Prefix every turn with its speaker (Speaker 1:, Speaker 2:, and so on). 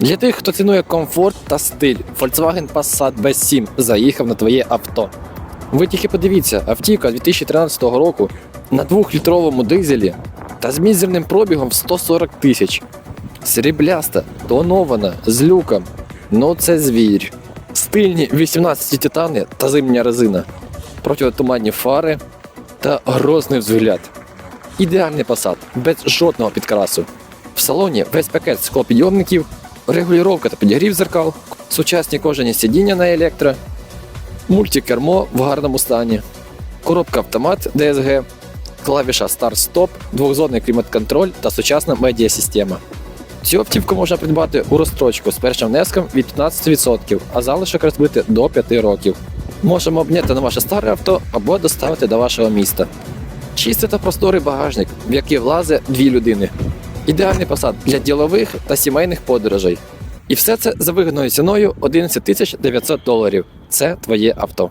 Speaker 1: Для тих, хто цінує комфорт та стиль, Volkswagen Passat B7 заїхав на твоє авто. Ви тільки подивіться, автівка 2013 року на 2-літровому дизелі та з мізерним пробігом в 140 тисяч. Срібляста, тонована, з люком. Ну це звір. Стильні 18 титани та зимня резина, противотуманні фари та грозний взгляд. Ідеальний посад, без жодного підкрасу. В салоні весь пакет склопідйомників, регулювання та підігрів зеркал, сучасні кожані сидіння на електро, мультикермо в гарному стані, коробка автомат DSG, клавіша старт-стоп, двохзонний клімат-контроль та сучасна медіасистема. Цю автівку можна придбати у розстрочку з першим внеском від 15%, а залишок розбити до 5 років. Можемо обняти на ваше старе авто або доставити до вашого міста. Чистий та просторий багажник, в який влазить дві людини. Ідеальний посад для ділових та сімейних подорожей. І все це за вигідною ціною 11 900 доларів. Це твоє авто.